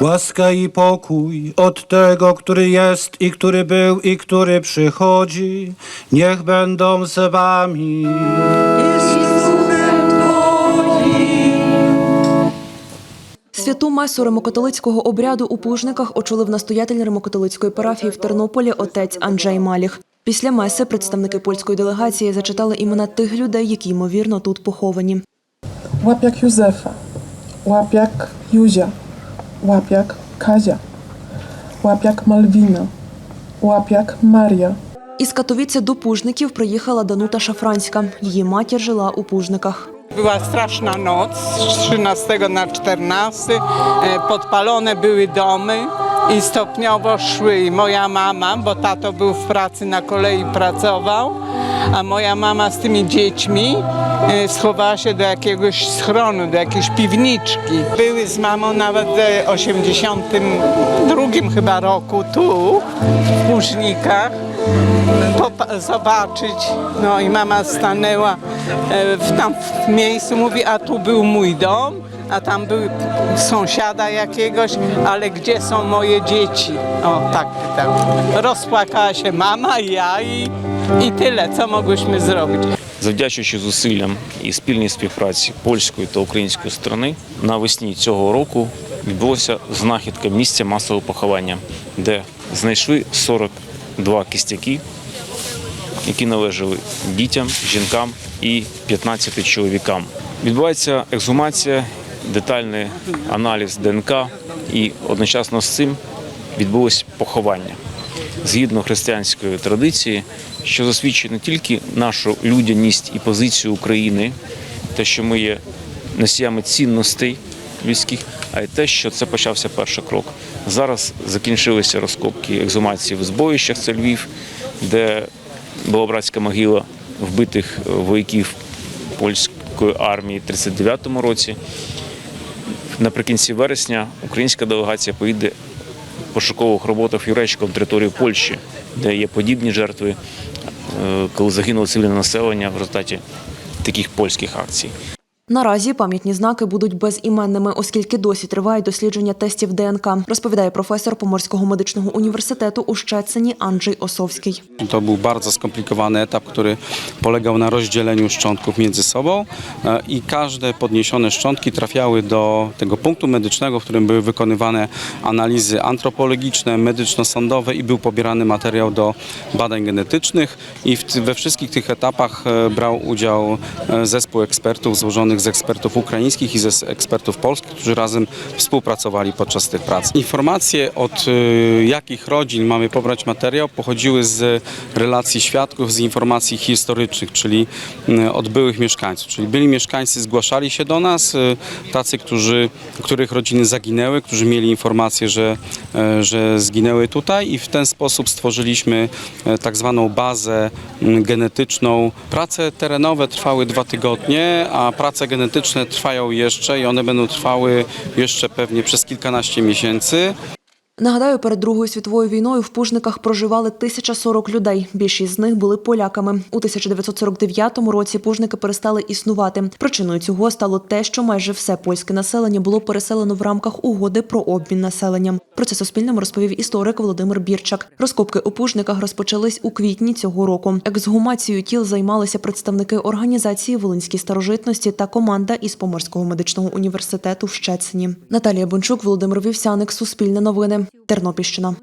Łaska i pokój od tego, który jest i który był i który przychodzi, niech będą z wami. Святу месу римокатолицького обряду у Пужниках очолив настоятель римокатолицької парафії в Тернополі отець Анджей Маліх. Після меси представники польської делегації зачитали імена тих людей, які ймовірно тут поховані. Łapiak Józefa, łapiak Józia, łapiak Kazia, łapiak Malwina, łapiak Maria, Із Катовіці до Пужників приїхала Данута Шафранська. Її матір жила у Пужниках. Była straszna noc z 13 na 14. E, Podpalone były domy i stopniowo szły. I moja mama, bo tato był w pracy na kolei, pracował, a moja mama z tymi dziećmi e, schowała się do jakiegoś schronu, do jakiejś piwniczki. Były z mamą nawet w 82 chyba roku tu, w Płużnikach popa- zobaczyć. No i mama stanęła e, w tam w miejscu, mówi, a tu był mój dom, a tam był sąsiada jakiegoś, ale gdzie są moje dzieci? O, tak pytał. Rozpłakała się mama, ja i, i tyle, co mogłyśmy zrobić. Завдячуючи зусиллям і спільній співпраці польської та української сторони, навесні цього року відбулося знахідка місця масового поховання, де знайшли 42 кістяки, які належали дітям, жінкам і 15 чоловікам. Відбувається ексгумація, детальний аналіз ДНК, і одночасно з цим відбулось поховання згідно християнської традиції, що засвідчує не тільки нашу людяність і позицію України, те, що ми є носіями цінностей людських, а й те, що це почався перший крок. Зараз закінчилися розкопки екзумації в збоїщах, це Львів, де була братська могила вбитих вояків польської армії в 39-му році. Наприкінці вересня українська делегація поїде пошукових роботах Юречком територію Польщі, де є подібні жертви, е, коли загинуло цивільне населення в результаті таких польських акцій. Наразі пам'ятні знаки будуть безіменними, оскільки досі тривають дослідження тестів ДНК, розповідає професор Поморського медичного університету у Щецині Анджей Осовський. To był bardzo skomplikowany etap, który polegał na rozdzieleniu szczątków między sobą e, i każde podniesione szczątki trafiały do tego punktu medycznego, w którym były wykonywane analizy antropologiczne, medyczno-sądowe i był pobierany materiał do badań genetycznych i w, we wszystkich tych etapach e, brał udział e, zespół ekspertów złożonych z ekspertów ukraińskich i ze ekspertów polskich, którzy razem współpracowali podczas tych prac. Informacje od e, jakich rodzin mamy pobrać materiał pochodziły z relacji świadków, z informacji historycznych, czyli m, od byłych mieszkańców. Czyli byli mieszkańcy zgłaszali się do nas, e, tacy, którzy, których rodziny zaginęły, którzy mieli informację, że, że zginęły tutaj i w ten sposób stworzyliśmy tak zwaną bazę genetyczną. Prace terenowe trwały dwa tygodnie, a prace genetyczne trwają jeszcze i one będą trwały jeszcze pewnie przez kilkanaście miesięcy. Нагадаю, перед Другою світовою війною в Пужниках проживали 1040 людей. Більшість з них були поляками. У 1949 році пужники перестали існувати. Причиною цього стало те, що майже все польське населення було переселено в рамках угоди про обмін населенням. Про це Суспільному розповів історик Володимир Бірчак. Розкопки у Пужниках розпочались у квітні цього року. Ексгумацією тіл займалися представники організації Волинські старожитності та команда із Поморського медичного університету в Щецині. Наталія Бончук, Володимир Вівсяник, Суспільне новини, Тернопільщина.